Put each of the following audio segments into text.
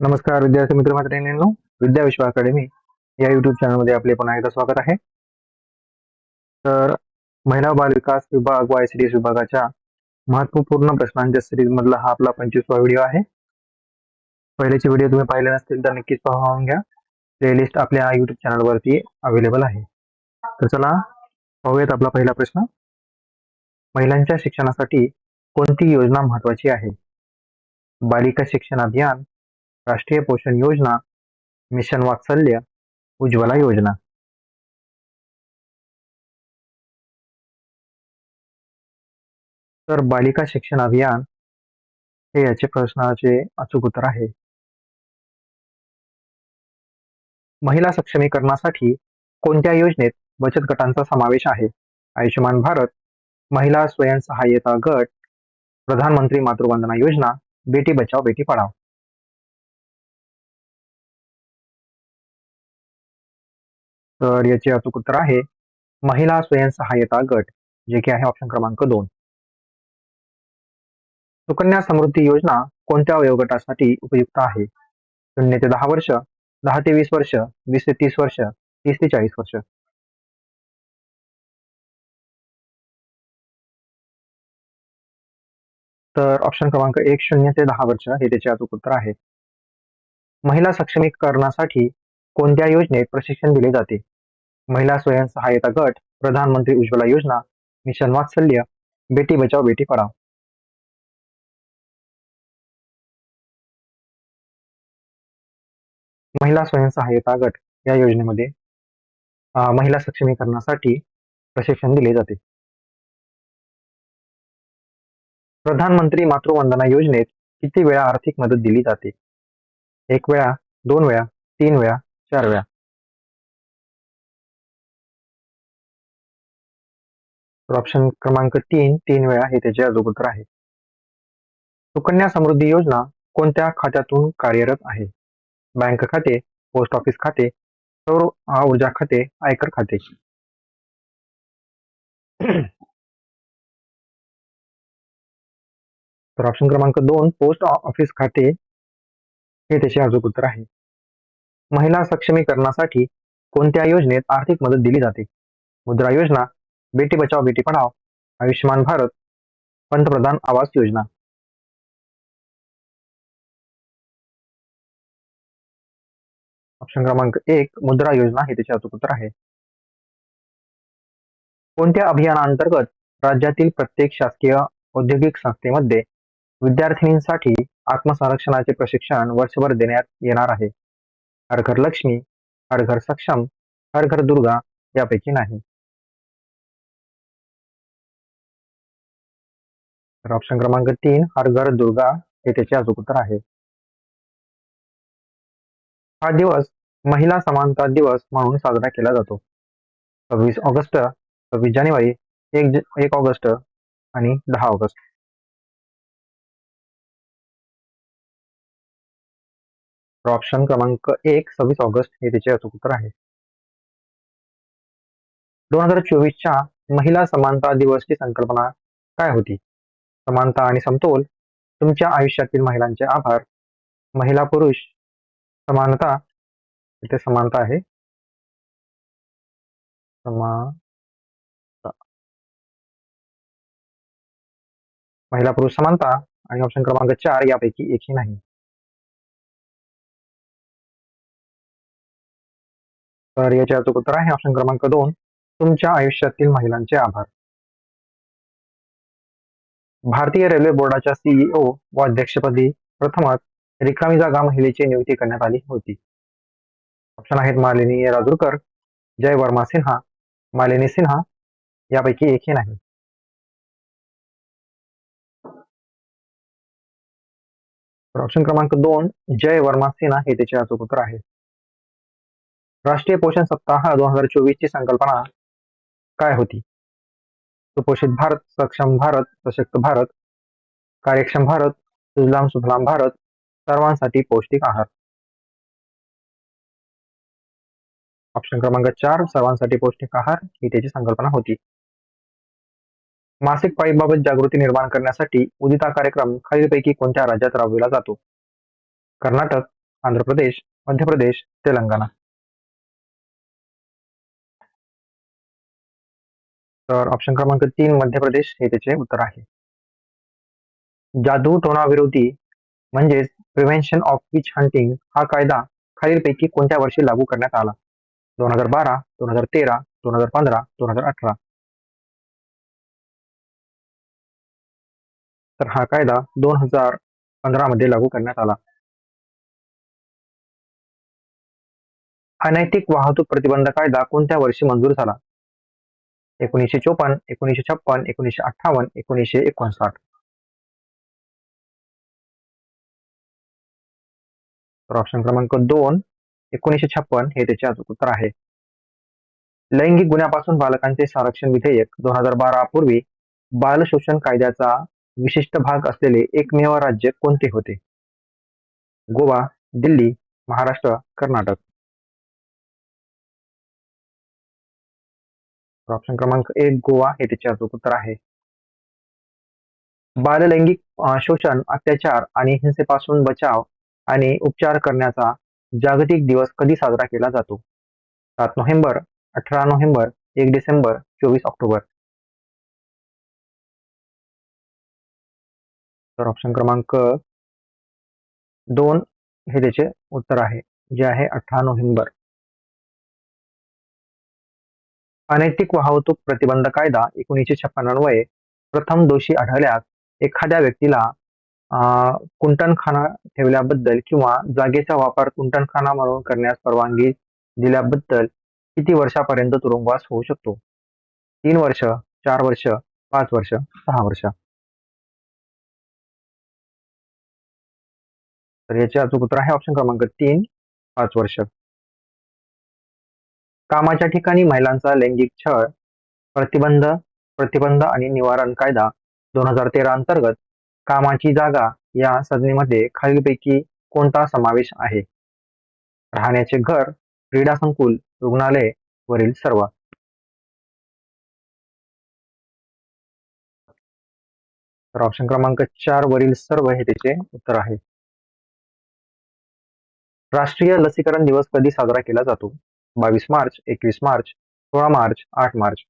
नमस्कार विद्यार्थी मित्र मैत्रिणींनो. विद्या विश्व अकॅडमी या युट्यूब चॅनलमध्ये आपले पुन्हा एकदा स्वागत आहे. तर महिला बाल विकास विभाग व आयसीडीएस विभागाच्या महत्त्वपूर्ण प्रश्नांच्या सिरीज मधला हा आपला पंचवीसवा व्हिडिओ आहे. पहिलेचे व्हिडिओ तुम्ही पाहिले नसतील तर नक्कीच पाहून घ्या. प्लेलिस्ट आपल्या युट्यूब चॅनलवरती अवेलेबल आहे. तर चला पाहूयात आपला पहिला प्रश्न. महिलांच्या शिक्षणासाठी कोणती योजना महत्वाची आहे? बालिका शिक्षण अभियान राष्ट्रीय पोषण योजना मिशन वात्सल्य उज्ज्वला योजना. तर बालिका शिक्षण अभियान हे याचे प्रश्नाचे अचूक उत्तर आहे. महिला सक्षमीकरणासाठी कोणत्या योजनेत बचत गटांचा समावेश आहे? आयुष्यमान भारत महिला स्वयंसहाय्यता गट प्रधानमंत्री मातृवंदना योजना बेटी बचाव बेटी पढाव तर याचे अचूक उत्तर आहे महिला स्वयंसहाय्यता गट जे की आहे ऑप्शन क्रमांक दोन. सुकन्या समृद्धी योजना कोणत्या वयोगटासाठी उपयुक्त आहे? शून्य ते दहा वर्ष दहा ते वीस वर्ष वीस ते तीस वर्ष तीस ते चाळीस वर्ष. तर ऑप्शन क्रमांक एक शून्य ते दहा वर्ष हे त्याचे अचूक उत्तर आहे. महिला सक्षमीकरणासाठी कोणत्या योजनेत प्रशिक्षण दिले जाते. महिला स्वयंसहाय्यता गट प्रधानमंत्री उज्ज्वला योजना मिशन वात्सल्य बेटी बचाव बेटी पढाव महिला स्वयंसहाय्यता गट या योजनेमध्ये महिला सक्षमीकरणासाठी प्रशिक्षण दिले जाते. प्रधानमंत्री मातृवंदना योजनेत किती वेळा आर्थिक मदत दिली जाते? एक वेळा दोन वेळा तीन वेळा चार वेळा तर ऑप्शन क्रमांक तीन तीन वेळा हे त्याचे अचूक आहे. सुकन्या समृद्धी योजना कोणत्या खात्यातून कार्यरत आहे? बँक खाते पोस्ट ऑफिस खाते सौर ऊर्जा खाते आयकर खाते. तर ऑप्शन क्रमांक दोन पोस्ट ऑफिस खाते हे त्याचे अचूक उत्तर आहे. महिला सक्षमीकरणासाठी कोणत्या योजनेत आर्थिक मदत दिली जाते? मुद्रा योजना बेटी बचाव बेटी पढाव आयुष्यमान भारत पंतप्रधान आवास योजना. ऑप्शन क्रमांक एक मुद्रा योजना हे त्याचे अचूक उत्तर आहे. कोणत्या अभियानांतर्गत राज्यातील प्रत्येक शासकीय औद्योगिक संस्थेमध्ये विद्यार्थिनींसाठी आत्मसंरक्षणाचे प्रशिक्षण वर्षभर देण्यात येणार आहे? हर घर लक्ष्मी हर घर सक्षम हर घर दुर्गा यापैकी नाही. तर ऑप्शन क्रमांक तीन हर घर दुर्गा हे त्याचे अचूक उत्तर आहे. हा दिवस महिला समानता दिवस म्हणून साजरा केला जातो. सव्वीस ऑगस्ट सव्वीस जानेवारी एक एक ऑगस्ट आणि दहा ऑगस्ट. तर ऑप्शन क्रमांक एक सव्वीस ऑगस्ट हे त्याचे अचूक उत्तर आहे. दोन हजार चोवीसच्या महिला समानता दिवसची संकल्पना काय होती? समानता आणि समतोल तुमच्या आयुष्यातील महिलांचे आभार. महिला पुरुष समानता इथे समानता आहे. समा महिला पुरुष समानता आणि ऑप्शन क्रमांक चार यापैकी एकही नाही. तर याचे अचूक उत्तर आहे ऑप्शन क्रमांक दोन तुमच्या आयुष्यातील महिलांचे आभार. भारतीय रेल्वे बोर्डाच्या सीईओ व अध्यक्षपदी प्रथमच रिकामी जागा महिलेची नियुक्ती करण्यात आली होती. ऑप्शन आहेत मालिनी राजूरकर जय वर्मा सिन्हा मालिनी सिन्हा यापैकी एकही नाही. ऑप्शन क्रमांक दोन जय वर्मा सिन्हा हे त्याचे अचूक उत्तर आहे. राष्ट्रीय पोषण सप्ताह दोन हजार चोवीस ची संकल्पना काय होती? सुपोषित भारत सक्षम भारत सशक्त भारत कार्यक्षम भारत सुजलाम सुफलाम भारत सर्वांसाठी पौष्टिक आहार. ऑप्शन क्रमांक चार सर्वांसाठी पौष्टिक आहार ही त्याची संकल्पना होती. मासिक पाळीबाबत जागृती निर्माण करण्यासाठी उदिता कार्यक्रम खालीलपैकी कोणत्या राज्यात राबविला जातो? कर्नाटक आंध्र प्रदेश मध्य प्रदेश तेलंगणा. तर ऑप्शन क्रमांक तीन मध्य प्रदेश हे त्याचे उत्तर आहे. जादू टोणा विरोधी म्हणजेच प्रिव्हेन्शन ऑफ विच हंटिंग हा कायदा खालीलपैकी कोणत्या वर्षी लागू करण्यात आला? दोन हजार बारा दोन हजार तेरा दोन हजार पंधरा दोन हजार अठरा. तर हा कायदा दोन हजार पंधरामध्ये लागू करण्यात आला. अनैतिक वाहतूक प्रतिबंध कायदा कोणत्या वर्षी मंजूर झाला? एकोणीसशे चोपन्न एकोणीसशे छप्पन एकोणीसशे अठ्ठावन्न एकोणीसशे एकोणसाठ. तर ऑप्शन क्रमांक दोन एकोणीसशे छप्पन हे त्याचे अचूक उत्तर आहे. लैंगिक गुन्ह्यापासून बालकांचे संरक्षण विधेयक दोन हजार बारा पूर्वी बाल शोषण कायद्याचा विशिष्ट भाग असलेले एकमेव राज्य कोणते होते? गोवा दिल्ली महाराष्ट्र कर्नाटक. ऑप्शन क्रमांक एक गोवा हे त्याचे अचूक उत्तर आहे. बाललैंगिक शोषण अत्याचार आणि हिंसेपासून बचाव आणि उपचार करण्याचा जागतिक दिवस कधी साजरा केला जातो? सात नोव्हेंबर अठरा नोव्हेंबर एक डिसेंबर चोवीस ऑक्टोबर. तर ऑप्शन क्रमांक दोन हे त्याचे उत्तर आहे जे आहे अठरा नोव्हेंबर. अनैतिक वाहतूक प्रतिबंध कायदा एकोणीसशे छप्पन्नन्वये प्रथम दोषी आढळल्यास एखाद्या व्यक्तीला अं, कुंटणखाना ठेवल्याबद्दल किंवा जागेचा वापर कुंटणखाना म्हणून करण्यास परवानगी दिल्याबद्दल किती वर्षापर्यंत तुरुंगवास होऊ शकतो? तीन वर्ष चार वर्ष पाच वर्ष सहा वर्ष? तर याचे अचूक उत्तर आहे ऑप्शन क्रमांक तीन पाच वर्ष. कामाच्या ठिकाणी महिलांचा लैंगिक छळ प्रतिबंध प्रतिबंध आणि निवारण कायदा दोन हजार तेरा अंतर्गत कामाची जागा या संज्ञेमध्ये खालीलपैकी कोणता समावेश आहे? राहण्याचे घर क्रीडा संकुल रुग्णालय वरील सर्व. तर ऑप्शन क्रमांक चार वरील सर्व हे त्याचे उत्तर आहे. राष्ट्रीय लसीकरण दिवस कधी साजरा केला जातो? बावीस मार्च एकवीस मार्च सोळा मार्च आठ मार्च.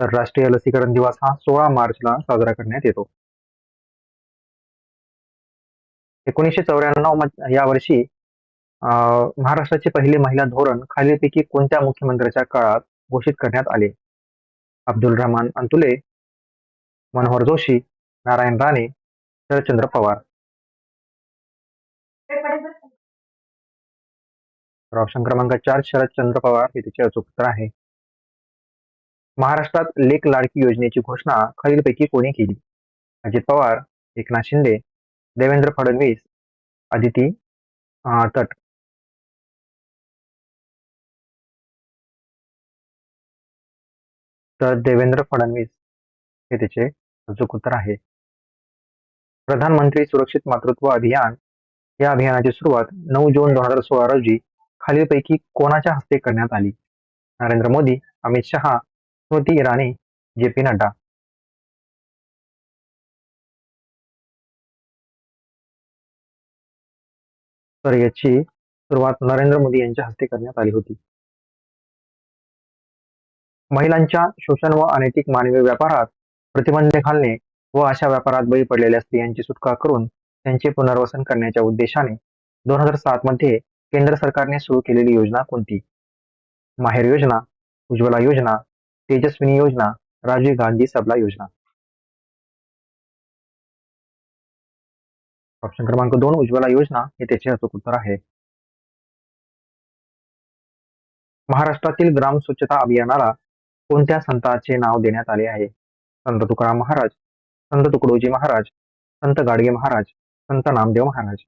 तर राष्ट्रीय लसीकरण दिवस हा सोळा मार्चला साजरा करण्यात येतो. एकोणीसशे चौऱ्याण्णव या वर्षी महाराष्ट्राचे पहिले महिला धोरण खालीलपैकी कोणत्या मुख्यमंत्र्याच्या काळात घोषित करण्यात आले? अब्दुल रहमान अंतुले मनोहर जोशी नारायण राणे शरदचंद्र पवार. तर ऑप्शन क्रमांक चार शरदचंद्र पवार हे त्याचे अचूक उत्तर आहे. महाराष्ट्रात लेख लाडकी योजनेची घोषणा खालीलपैकी कोणी केली? अजित पवार एकनाथ शिंदे देवेंद्र फडणवीस आदिती तट. तर देवेंद्र फडणवीस हे त्याचे अचूक उत्तर आहे प्रधानमंत्री सुरक्षित मातृत्व अभियान या अभियानाची सुरुवात नऊ जून दोन हजार सोळा रोजी खालीलपैकी कोणाच्या हस्ते करण्यात आली? Narendra Modi Amit Shah Smriti Irani J P Nadda. तर याची सुरुवात नरेंद्र मोदी यांच्या हस्ते करण्यात आली होती. महिलांच्या शोषण व अनैतिक मानवी व्यापारात प्रतिबंध घालणे व अशा व्यापारात बळी पडलेल्या स्त्रियांची सुटका करून त्यांचे पुनर्वसन करण्याच्या उद्देशाने दोन हजार सात मध्ये केंद्र सरकारने सुरू केलेली योजना कोणती? माहेर योजना उज्ज्वला योजना तेजस्विनी योजना राजीव गांधी सबला योजना. ऑप्शन क्रमांक दोन उज्ज्वला योजना हे त्याचे अचूक उत्तर आहे. महाराष्ट्रातील ग्राम स्वच्छता अभियानाला कोणत्या संतांचे नाव देण्यात आले आहे? संत तुकाराम महाराज संत तुकडोजी महाराज संत गाडगे महाराज संत नामदेव महाराज.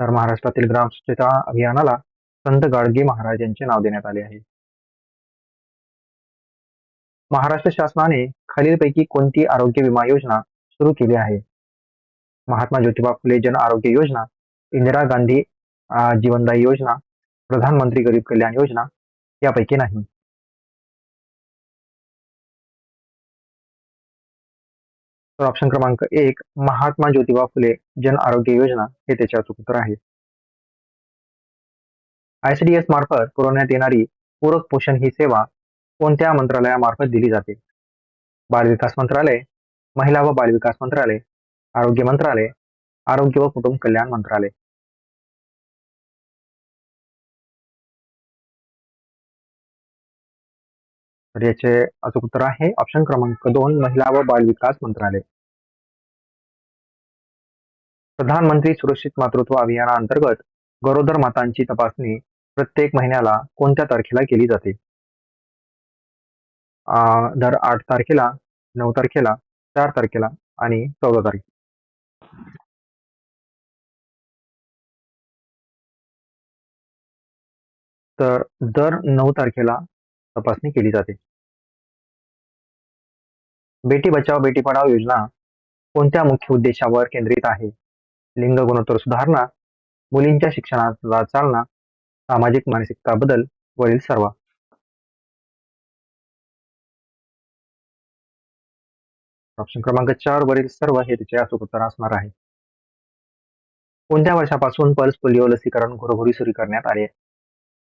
तर महाराष्ट्रातील ग्राम स्वच्छता अभियानाला संत गाडगे महाराज यांचे नाव देण्यात आले आहे. महाराष्ट्र शासनाने खालीलपैकी कोणती आरोग्य विमा योजना सुरू केली आहे? महात्मा ज्योतिबा फुले जन आरोग्य योजना इंदिरा गांधी जीवनदायी योजना प्रधानमंत्री गरीब कल्याण योजना यापैकी नाही. तर ऑप्शन क्रमांक एक महात्मा ज्योतिबा फुले जन आरोग्य योजना हे त्याचे अचूक उत्तर आहे. आयसीडीएस मार्फत पुरवण्यात येणारी पूरक पोषण ही सेवा कोणत्या मंत्रालयामार्फत दिली जाते? बालविकास मंत्रालय महिला व बालविकास मंत्रालय आरोग्य मंत्रालय आरोग्य व कुटुंब कल्याण मंत्रालय. तर याचे अचूक उत्तर आहे. ऑप्शन क्रमांक दोन महिला व बाल विकास मंत्रालय. प्रधानमंत्री सुरक्षित मातृत्व अभियानाअंतर्गत गरोदर मातांची तपासणी प्रत्येक महिन्याला कोणत्या तारखेला केली जाते? दर आठ तारखेला नऊ तारखेला चार तारखेला आणि चौदा तारखे तर दर नऊ तारखेला तपासणी केली जाते. बेटी बचाव बेटी पढाव योजना कोणत्या मुख्य उद्देशावर केंद्रित आहे? लिंग गुणोत्तर सुधारणा मुलींच्या शिक्षणाला चालना सामाजिक मानसिकता बदल वरील सर्व. ऑप्शन क्रमांक चार वरील सर्व हे तिचे अचूक उत्तर असणार आहे. कोणत्या वर्षापासून पल्स पोलिओ लसीकरण घरोघरी सुरू करण्यात आले?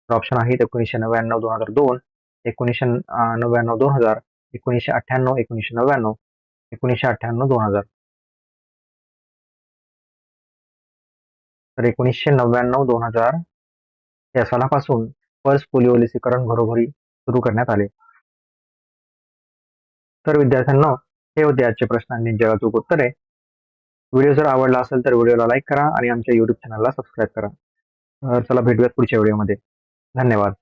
ऑप्शन आहेत एकोणीसशे नव्याण्णव दोन हजार दोन एकोणीसशे नव्याण्णव दोन हजार एकोणीसशे अठ्ठ्याण्णव एकोणीसशे नव्याण्णव एकोणीसशे अठ्ठ्याण्णव दोन हजार. तर एकोणीसशे नव्याण्णव दोन हजार या सालापासून पल्स पोलिओ लसीकरण घरोघरी सुरू करण्यात आले. तर विद्यार्थ्यांना हे होते आजचे प्रश्न आणि जगाचूक उत्तरे. व्हिडिओ जर आवडला असेल तर व्हिडिओला लाईक करा आणि आमच्या युट्यूब चॅनलला सबस्क्राईब करा. तर चला भेटूयात पुढच्या व्हिडिओमध्ये. धन्यवाद.